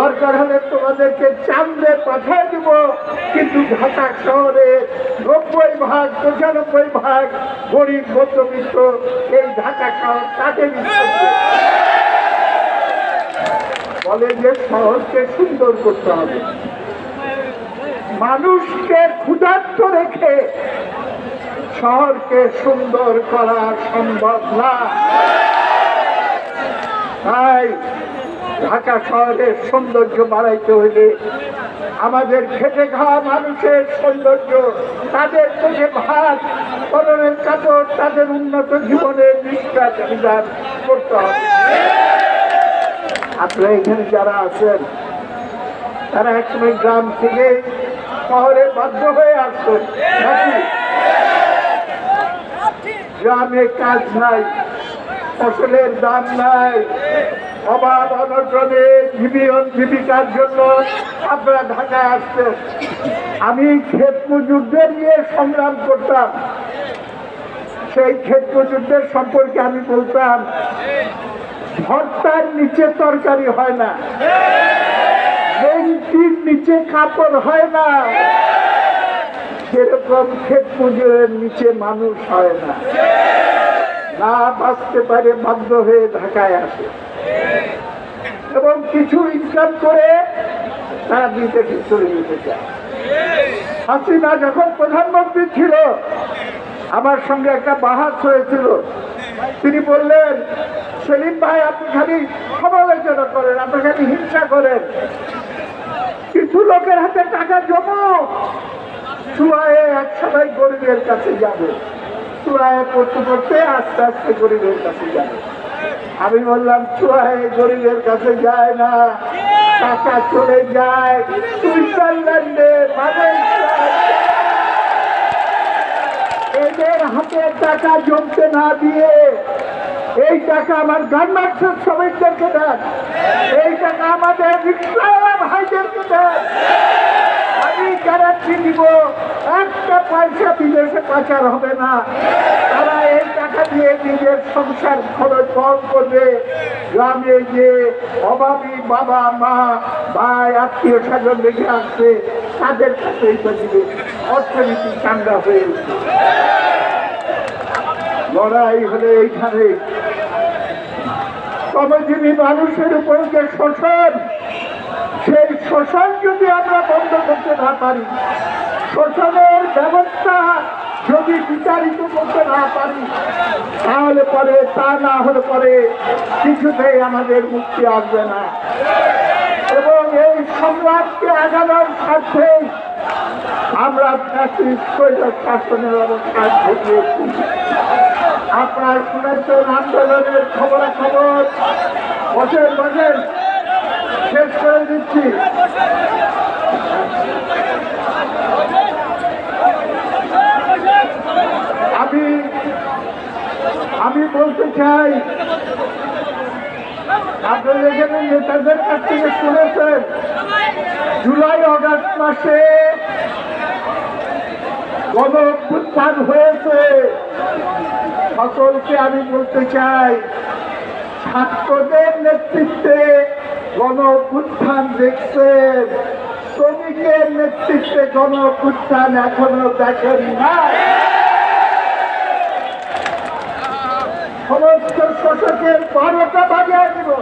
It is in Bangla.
দরকার হলে তোমাদেরকে চাঁদে পাঠিয়ে দিব। কিন্তু ঢাকা শহরে নব্বই ভাগ, পঁচানব্বই ভাগ গরিব, মধ্যবিত্ত এই ঢাকা শহর তাদের বলে যে শহরকে সুন্দর করতে হবে। মানুষকে ক্ষুধার্ত রেখে শহরকে সুন্দর করা সম্ভব না। তাই ঢাকা শহরের সৌন্দর্য বাড়াইতে হইলে আমাদের খেটে খাওয়া মানুষের সৌন্দর্য, তাদের চোখে ভাত কলমের কাপড় তাদের উন্নত জীবনের নিষ্ঠা বিধান করতে হবে। আপনারা এখানে যারা আছেন, তারা একসময় গ্রাম থেকে শহরে বাধ্য হয়ে আসছেন নাকি? গ্রামে কাজ নাই, ফসলের দাম নাই। অভাব অনটনে জীবন জীবিকার জন্য আপনারা ঢাকায় আসছেন। আমি ক্ষেত মজুরদের নিয়ে সংগ্রাম করতাম। সেই ক্ষেত মজুরদের সম্পর্কে আমি বলতাম, ভর্তার নিচে তরকারি হয় না বেঞ্চির নিচে কাপড় হয় না সেরকম ক্ষেত পুজোর নিচে মানুষ হয় না। না বাঁচতে পারে বাধ্য হয়ে ঢাকায় আসে। এবং কিছু ইনকাম করে তারা বিদেশে চলে যেতে চায়। হাসিনা যখন প্রধানমন্ত্রী ছিল, আমার সঙ্গে একটা বাহাস হয়েছিল। তিনি বললেন, সেলিম ভাই, আপনি খালি সমালোচনা করেন, আপনি খালি হিংসা করেন। কিছু লোকের হাতে টাকা জমো। চুয়ায়ে এক সময় গরিবের কাছে যাবে। চুয়ায়ে পড়তে পড়তে আস্তে আস্তে গরিবের কাছে যাবে। আমি বললাম চুয়ায়ে গরিবের কাছে যায় না, টাকা চলে যায় সুইজারল্যান্ডে এদের হাতে টাকা জমতে না দিয়ে এই টাকা আমার গার্মেন্টসের শ্রমিকদেরকে দেন, এই টাকা আমাদের রিক্সাওয়ালা ভাইদেরকে দেন। আমি গ্যারান্টি দিব, একটা পয়সা বিদেশে পাচার হবে না। টাকা দিয়ে নিজের সংসার খরচ করবে। গ্রামে যে অভাবী বাবা, মা, ভাই, আত্মীয় স্বজন রেখে আসছে। তাদের দিবে অর্থনীতি চাঙ্গা হয়ে উঠবে লড়াই হলে এইখানে শ্রমজীবী মানুষের উপর যে শোষণ, সেই শোষণ যদি আমরা বন্ধ করতে না পারি শোষণের ব্যবস্থা যদি বিচারিত করতে না পারি, তাহলে পরে তা না হলে পরে কিছুতেই আমাদের মুক্তি আসবে না। এবং এই সংগ্রামকে আগানোর স্বার্থে আমরা শাসনের অবস্থা ঘটিয়েছি। আপনার শুনেছেন আন্দোলনের খবর খবর বসেন বসেন শেষ করে দিচ্ছি আমি আমি বলতে চাই, আপনারা এখানে নেতাদের কাছ থেকে শুনেছেন, জুলাই আগস্ট মাসে গণ অভ্যুত্থান হয়েছে। সকলকে আমি বলতে চাই, ছাত্রদের নেতৃত্বে গণ অভ্যুত্থান দেখছেন, শ্রমিকের নেতৃত্বে গণ অভ্যুত্থান এখনও দেখেন না ವರ್ಷಕ್ಕೆ ಭಾಗ್ಯ ಆಗಿದ್ರು